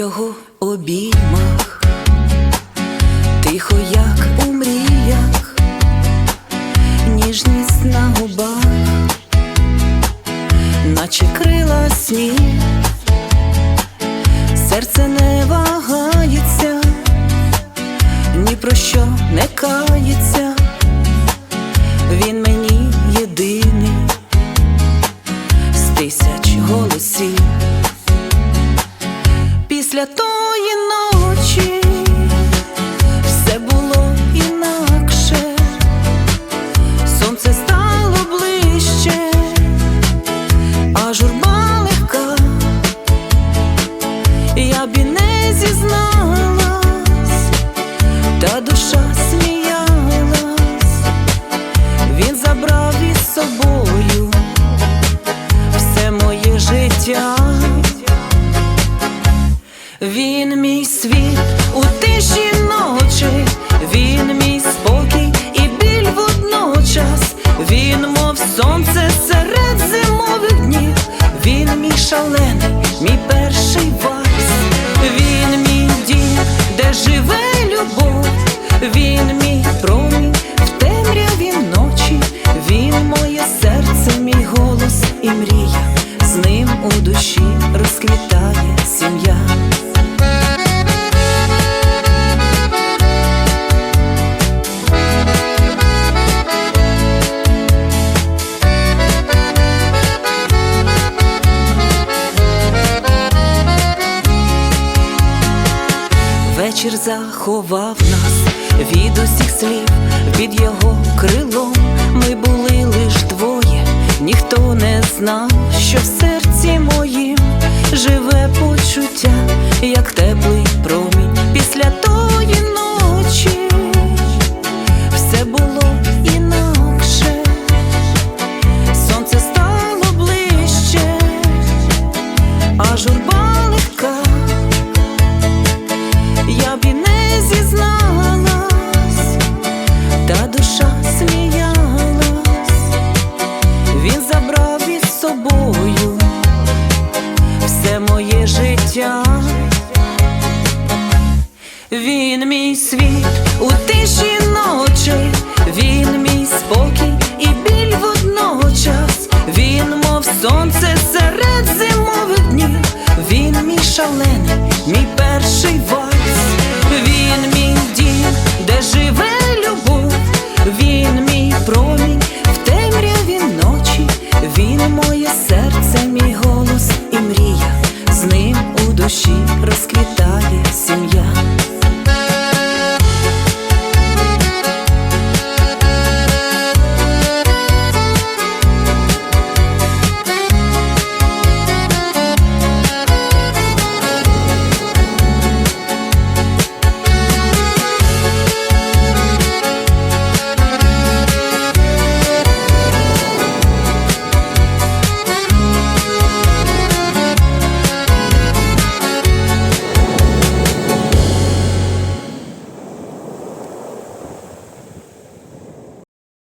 його обіймах, тихо, як у мріях, ніжність на губах, наче крила сніг, Після тої Він мій світ у тиші ночі, він мій спокій і біль водночас, він, мов сонце серед зимових днів, він мій шалений, мій перший вальс, він мій дім, де живе любов, він мій промінь в темряві ночі, він моє серце, мій голос і мрія, з ним у душі розквітає сім'я. Заховав нас від усіх слів, під його крилом ми були лиш двоє, ніхто не знав, що в серці моїм живе почуття, як теплий промінь. Після він мій світ у тиші ночі, він мій спокій і біль водночас, він, мов сонце серед зимових днів, він мій шалений, мій перший вальс